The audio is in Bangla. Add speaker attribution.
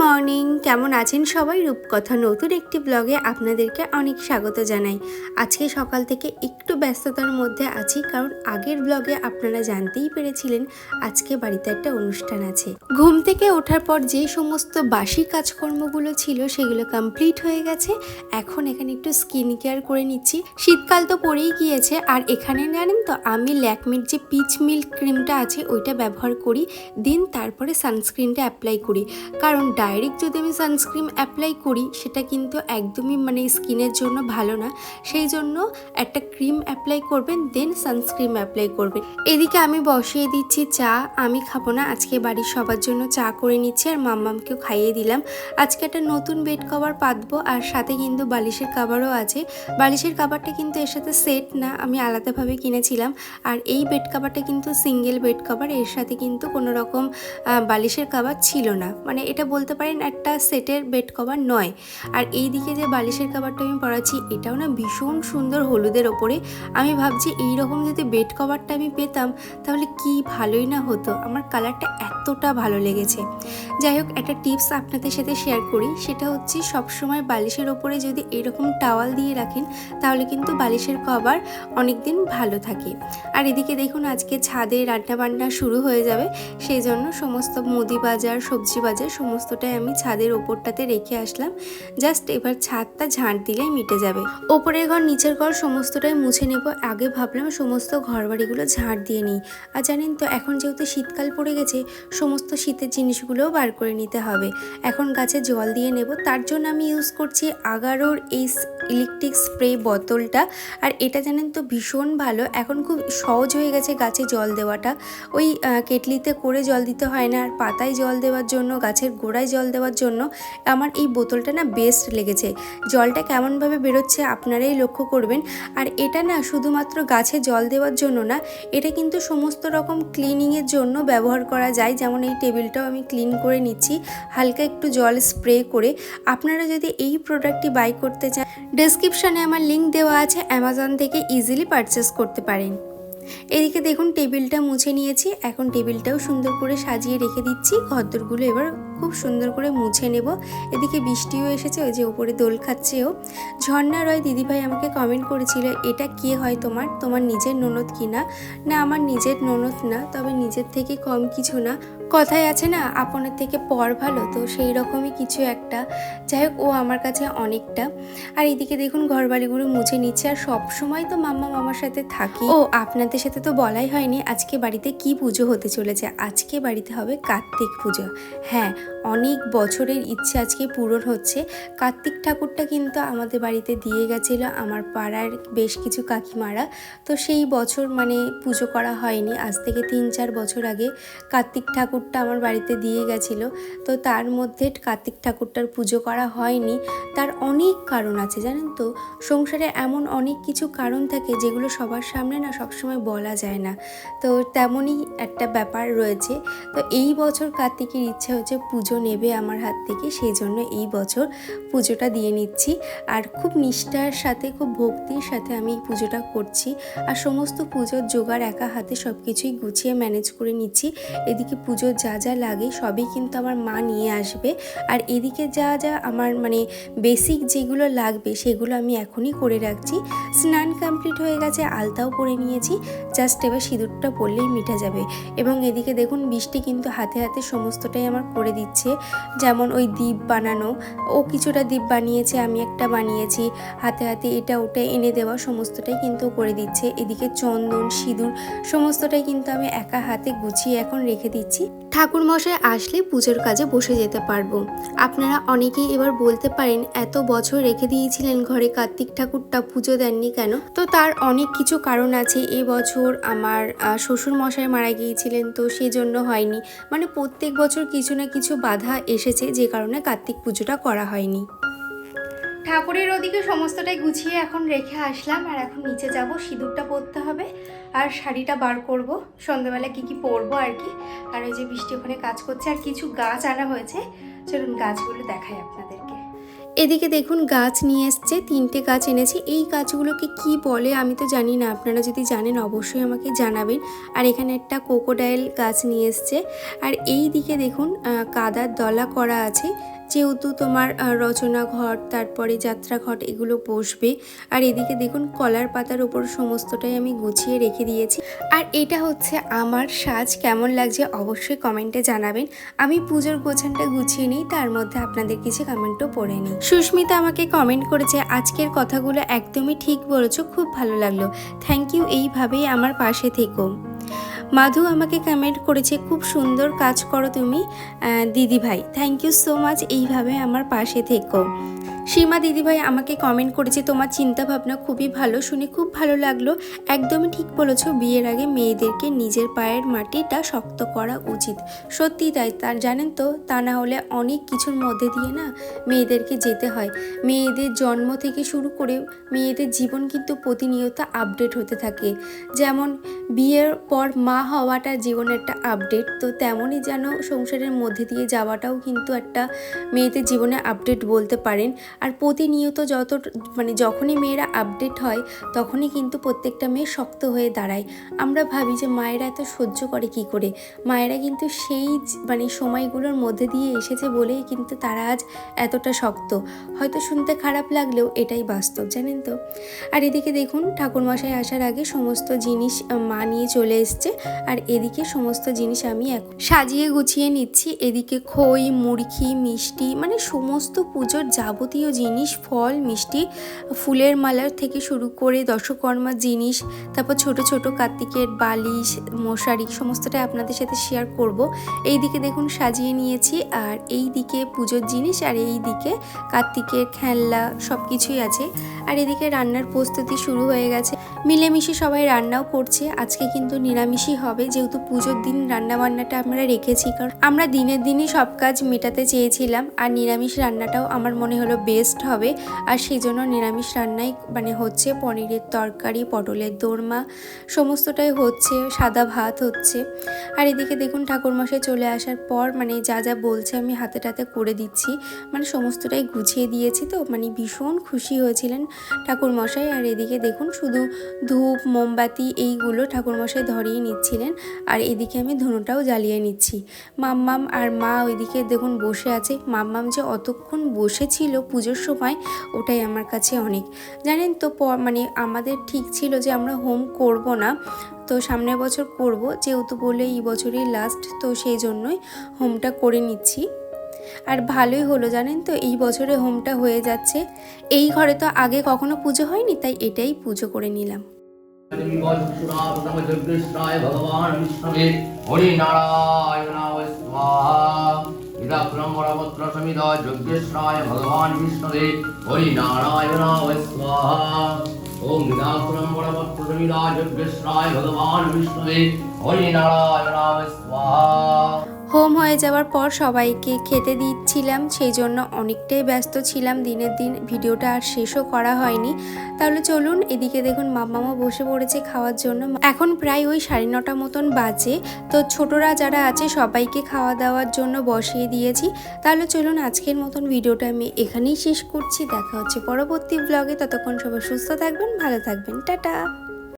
Speaker 1: মর্নিং কেমন আছেন সবাই? রূপকথা নতুন একটি ব্লগে আপনাদেরকে অনেক স্বাগত জানাই। আজকে সকাল থেকে একটু ব্যস্ততার মধ্যে আছি, কারণ আগের ব্লগে আপনারা জানতেই পেরেছিলেন আজকে বাড়িতে একটা অনুষ্ঠান আছে। ঘুম থেকে ওঠার পর যে সমস্ত বাসি কাজকর্মগুলো ছিল, সেগুলো কমপ্লিট হয়ে গেছে। এখন এখানে একটু স্কিন কেয়ার করে নিচ্ছি। শীতকাল তো পড়েই গিয়েছে, আর এখানে জানেন তো, আমি ল্যাকমির যে পিচ মিল্ক ক্রিমটা আছে, ওইটা ব্যবহার করি, দিন তারপরে সানস্ক্রিনটা অ্যাপ্লাই করি। কারণ ডাইরেক্ট যদি আমি সানস্ক্রিন অ্যাপ্লাই করি, সেটা কিন্তু একদমই মানে স্কিনের জন্য ভালো না। সেই জন্য একটা ক্রিম অ্যাপ্লাই করবেন দেন সানস্ক্রিন অ্যাপ্লাই করবেন। এদিকে আমি বসিয়ে দিচ্ছি চা। আমি খাব না, আজকে বাড়ির সবার জন্য চা করে নিচ্ছি আর মাম্মামকেও খাইয়ে দিলাম। আজকে একটা নতুন বেড কভার পাতবো আর সাথে কিন্তু বালিশের কাভারও আছে। বালিশের কাভারটা কিন্তু এর সাথে সেট না, আমি আলাদাভাবে কিনেছিলাম। আর এই বেড কাভারটা কিন্তু সিঙ্গেল বেড কভার এর সাথে কিন্তু কোনো রকম বালিশের কাভার ছিল না। মানে এটা বলতে পারেন একটা সেটের বেড কভার নয়। আর এই দিকে যে বালিশের কভারটা আমি পরাচ্ছি, এটাও না ভীষণ সুন্দর হলুদের ওপরে। আমি ভাবছি এই রকম যদি বেড কভারটা আমি পেতাম, তাহলে কি ভালোই না হতো। আমার কালারটা এতটা ভালো লেগেছে। যাই হোক, একটা টিপস আপনাদের সাথে শেয়ার করি। সেটা হচ্ছে সবসময় বালিশের ওপরে যদি এরকম টাওয়াল দিয়ে রাখেন, তাহলে কিন্তু বালিশের কভার অনেক দিন ভালো থাকে। আর এদিকে দেখুন, আজকে ছাদে রান্না বান্না শুরু হয়ে যাবে। সেই জন্য সমস্ত মুদি বাজার, সবজি বাজার সমস্তটাই আমি ছাদের ওপরটাতে রেখে আসলাম। জাস্ট এবার ছাদটা ঝাঁট দিলেই মিটে যাবে। ওপরের ঘর, নিচের ঘর সমস্তটাই মুছে নেব। আগে ভাবলাম সমস্ত ঘর বাড়িগুলো ঝাঁট দিয়ে নিই। আর জানেন তো, এখন যেহেতু শীতকাল পড়ে গেছে, সমস্ত শীতের জিনিসগুলোও বার করে নিতে হবে। এখন গাছে জল দিয়ে নেব। তার জন্য আমি ইউজ করছি আগারোর এই ইলেকট্রিক স্প্রে বোতলটা। আর এটা জানেন তো ভীষণ ভালো। এখন খুব সহজ হয়ে গেছে গাছে জল দেওয়াটা। ওই কেটলিতে করে জল দিতে হয় না। আর পাতায় জল দেওয়ার জন্য গাছের গোড়ায় জল দেওয়ার জন্য আমার এই বোতলটা না বেস্ট লেগেছে। জলটা কেমনভাবে বেরোচ্ছে আপনারাই লক্ষ্য করবেন। আর এটা না শুধুমাত্র গাছে জল দেওয়ার জন্য না, এটা কিন্তু সমস্ত রকম ক্লিনিংয়ের জন্য ব্যবহার করা যায়। যেমন এই টেবিলটাও আমি ক্লিন করে নিচ্ছি, হালকা একটু জল স্প্রে করে। আপনারা যদি এই প্রোডাক্টটি বাই করতে চান ডেসক্রিপশানে আমার লিঙ্ক দেওয়া আছে অ্যামাজন থেকে ইজিলি পারচেস করতে পারেন। এদিকে দেখুন, টেবিলটা মুছে নিয়েছি। এখন টেবিলটাও সুন্দর করে সাজিয়ে রেখে দিচ্ছি। ঘরদোরগুলো এবার খুব সুন্দর করে মুছে নেব। এদিকে বৃষ্টিও এসেছে, ওই যে ওপরে দোল খাচ্ছেও। ঝর্ণা রয় দিদিভাই আমাকে কমেন্ট করেছিল, এটা কে হয় তোমার? তোমার নিজের ননদ কি না? না, আমার নিজের ননদ না, তবে নিজের থেকে কম কিছু না। কথায় আছে না, আপনের থেকে পর ভালো, তো সেই রকমই কিছু একটা। যাই হোক, ও আমার কাছে অনেকটা। আর এদিকে দেখুন ঘর বাড়িগুলো মুছে নিচ্ছে, আর সব সময় তো মাম্মা মামার সাথে থাকি। ও, আপনাদের সাথে তো বলাই হয়নি, আজকে বাড়িতে কি পুজো হতে চলেছে? আজকে বাড়িতে হবে কার্তিক পুজো। হ্যাঁ অনেক বছরের ইচ্ছে আজকে পূরণ হচ্ছে। কার্তিক ঠাকুরটা কিন্তু আমাদের বাড়িতে দিয়ে গেছিল, আমার পাড়ার বেশ কিছু কাকিমারা। তো সেই বছর মানে পুজো করা হয়নি, আজ থেকে তিন চার বছর আগে কার্তিক ঠাকুরটা আমার বাড়িতে দিয়ে গেছিল। তো তার মধ্যে কার্তিক ঠাকুরটার পুজো করা হয়নি। তার অনেক কারণ আছে, জানেন তো? সংসারে এমন অনেক কিছু কারণ থাকে যেগুলো সবার সামনে না সবসময় বলা যায় না। তো তেমনই একটা ব্যাপার রয়েছে। তো এই বছর কার্তিকের ইচ্ছা হচ্ছে পুজো নেবে আমার হাত থেকে, সেই জন্য এই বছর পুজোটা দিয়ে নিচ্ছি। আর খুব নিষ্ঠার সাথে, খুব ভক্তির সাথে আমি পুজোটা করছি। আর সমস্ত পুজোর জোগাড় একা হাতে সব কিছুই গুছিয়ে ম্যানেজ করে নিচ্ছি। এদিকে পুজোর যা যা লাগে সবই কিন্তু আমার মা নিয়ে আসবে। আর এদিকে যা যা আমার মানে বেসিক যেগুলো লাগবে সেগুলো আমি এখনই করে রাখছি। স্নান কমপ্লিট হয়ে গেছে, আলতাও পরে নিয়েছি। জাস্ট এবার সিঁদুরটা পরলেই মিটা যাবে। এবং এদিকে দেখুন, বৃষ্টি কিন্তু হাতে হাতে সমস্তটাই আমার করে দিচ্ছে। যেমন ওই দ্বীপ বানানো। ও কিছুটা দ্বীপ বানিয়েছে, আমি একটা বানিয়েছি। হাতে হাতে এটা ওটা এনে দেওয়া, সমস্তটাই কিন্তু করে দিচ্ছে। এদিকে চন্দন, সিঁদুর, সমস্তটাই কিন্তু আমি একা হাতে গুছিয়ে এখন রেখে দিচ্ছি। ঠাকুর মশাই আসলে পুজোর কাজে বসে যেতে পারব। আপনারা অনেকেই এবার বলতে পারেন, এত বছর রেখে দিয়েছিলেন ঘরে কার্তিক ঠাকুরটা পুজো দেননি কেন? তো তার অনেক কিছু কারণ আছে। এই বছর আমার শ্বশুর মশাই মারা গিয়েছিলেন, তো সেই জন্য হয়নি। মানে প্রত্যেক বছর কিছু না কিছু বাধা এসেছে যে কারণে কার্তিক পুজোটা করা হয়নি। ঠাকুরের ওদিকে সমস্তটাই গুছিয়ে এখন রেখে আসলাম, আর এখন নিচে যাব, সিঁদুরটা পরতে হবে, আর শাড়িটা বার করব। সন্ধ্যাবেলা কি কি পরবো আর কি, আর ওই যে বৃষ্টি ওখানে কাজ করছে, আর কিছু গাছ আনা হয়েছে। চলুন গাছগুলো দেখাই আপনাদেরকে। এদিকে দেখুন গাছ নিয়ে এসছে, তিনটে গাছ এনেছে। এই গাছগুলোকে কি বলে আমি তো জানি না, আপনারা যদি জানেন অবশ্যই আমাকে জানাবেন। আর এখানে একটা কোকোডাইল গাছ নিয়ে এসছে। আর এই দিকে দেখুন কাদার দলা করা আছে। যেহেতু তোমার রচনা ঘট তারপরে যাত্রা ঘট এগুলো বসবে। আর এদিকে দেখুন, কলার পাতার ওপর সমস্তটাই আমি গুছিয়ে রেখে দিয়েছি। আর এটা হচ্ছে আমার সাজ, কেমন লাগছে অবশ্যই কমেন্টে জানাবেন। আমি পুজোর গোছানটা গুছিয়ে নিই, তার মধ্যে আপনাদের কিছু কমেন্টও পড়ে নিই। সুস্মিতা আমাকে কমেন্ট করেছে, আজকের কথাগুলো একদমই ঠিক বলেছ, খুব ভালো লাগল। থ্যাংক ইউ, এইভাবেই আমার পাশে থেকো। মাধু আমাকে কমেন্ট করেছে, খুব সুন্দর কাজ করো তুমি দিদি ভাই থ্যাংক ইউ সো মাচ এইভাবে আমার পাশে থেকো। সীমা দিদিভাই আমাকে কমেন্ট করেছে, তোমার চিন্তা ভাবনা খুবই ভালো, শুনে খুব ভালো লাগল। একদমই ঠিক বলেছ, বিয়ের আগে মেয়েদেরকে নিজের পায়ের মাটিটা শক্ত করা উচিত। সত্যি তাই, তার জানেন তো, তা না হলে অনেক কিছুর মধ্যে দিয়ে না মেয়েদেরকে যেতে হয়। মেয়েদের জন্ম থেকে শুরু করে মেয়েদের জীবন কিন্তু প্রতিনিয়ত আপডেট হতে থাকে। যেমন, বিয়ের পর মা হওয়াটা জীবনের একটা আপডেট তো তেমনই যেন সংসারের মধ্যে দিয়ে যাওয়াটাও কিন্তু একটা মেয়েদের জীবনে আপডেট বলতে পারেন। আর প্রতিনিয়ত যত মানে যখনই মেয়েরা আপডেট হয়, তখনই কিন্তু প্রত্যেকটা মেয়ে শক্ত হয়ে দাঁড়ায়। আমরা ভাবি যে মায়েরা এত সহ্য করে কি করে? মায়েরা কিন্তু সেই মানে সময়গুলোর মধ্যে দিয়ে এসেছে বলেই কিন্তু তারা আজ এতটা শক্ত। হয়তো শুনতে খারাপ লাগলেও এটাই বাস্তব, জানেন তো? আর এদিকে দেখুন, ঠাকুরমশাই আসার আগে সমস্ত জিনিস মা নিয়ে চলে এসছে। আর এদিকে সমস্ত জিনিস আমি এখন সাজিয়ে গুছিয়ে নিচ্ছি। এদিকে খই মুড়কি মিষ্টি মানে সমস্ত পুজোর যাবতীয় জিনিস, ফল, মিষ্টি, ফুলের মালার থেকে শুরু করে দশকর্মার জিনিস, তারপর ছোট ছোট কার্তিকের বালিশ, মশারি সমস্তটাই আপনাদের সাথে শেয়ার করব। এইদিকে দেখুন সাজিয়ে নিয়েছি, আর এই দিকে পুজোর জিনিস, আর এই দিকে কার্তিকের খেলনা সব কিছুই আছে। আর এদিকে রান্নার প্রস্তুতি শুরু হয়ে গেছে। মিলেমিশে সবাই রান্নাও করছে। আজকে কিন্তু নিরামিষই হবে, যেহেতু পুজোর দিন রান্না বান্নাটা আমরা রেখেছি, কারণ আমরা দিনের দিনই সব কাজ মেটাতে চেয়েছিলাম, আর নিরামিষ রান্নাটাও আমার মনে হলো বেস্ট হবে। আর সেই জন্য নিরামিষ রান্নাই মানে হচ্ছে পনিরের তরকারি, পটলের দোরমা, সমস্তটাই হচ্ছে, সাদা ভাত হচ্ছে। আর এদিকে দেখুন ঠাকুরমশাই চলে আসার পর মানে যা যা বলছে আমি হাতে টাতে করে দিচ্ছি। মানে সমস্তটাই গুছিয়ে দিয়েছি তো মানে ভীষণ খুশি হয়েছিলেন ঠাকুরমশাই। আর এদিকে দেখুন শুধু ধূপ, মোমবাতি এইগুলো ঠাকুরমশাই ধরিয়ে নিচ্ছিলেন। আর এদিকে আমি ধুনোটাও জ্বালিয়ে নিচ্ছি। মাম্মাম আর মা ওইদিকে দেখুন বসে আছে। মাম্মাম যে অতক্ষণ বসেছিল পুজোর সময় ওটাই আমার কাছে অনেক। জানেন তো মানে আমাদের ঠিক ছিল যে আমরা হোম করব না, তো সামনের বছর করব, যেহেতু বলে এই বছরই লাস্ট তো সেই জন্যই হোমটা করে নিচ্ছি। আর ভালোই হলো, জানেন তো এই বছরে হোমটা হয়ে যাচ্ছে। এই ঘরে তো আগে কখনো পুজো হয়নি, তাই এটাই পুজো করে নিলাম।
Speaker 2: ভগবান স্বাহা ইদাপ্রম্বরপত্র সমিত যজ্ঞেশ্রায় ভগবান বিষ্ণবে হরি নারায়ণ স্বাহা। ওম ইদাপ্রম্বরপত্র সমিত যজ্ঞেশ্রায় ভগবান বিষ্ণবে হরি নারায়ণায় স্বাহা।
Speaker 1: হোম হয়ে যাওয়ার পর সবাইকে খেতে দিচ্ছিলাম সেই জন্য অনেকটাই ব্যস্ত ছিলাম, দিনের দিন ভিডিওটা আর শেষও করা হয়নি। তাহলে চলুন এদিকে দেখুন মাম্মামা বসে পড়েছে খাওয়ার জন্য। এখন প্রায় ওই সাড়ে নটা মতন বাজে, তো ছোটরা যারা আছে সবাইকে খাওয়া দাওয়ার জন্য বসিয়ে দিয়েছি। তাহলে চলুন আজকের মতন ভিডিওটা আমি এখানেই শেষ করছি। দেখা হচ্ছে পরবর্তী ব্লগে ততক্ষণ সবাই সুস্থ থাকবেন, ভালো থাকবেন। টাটা!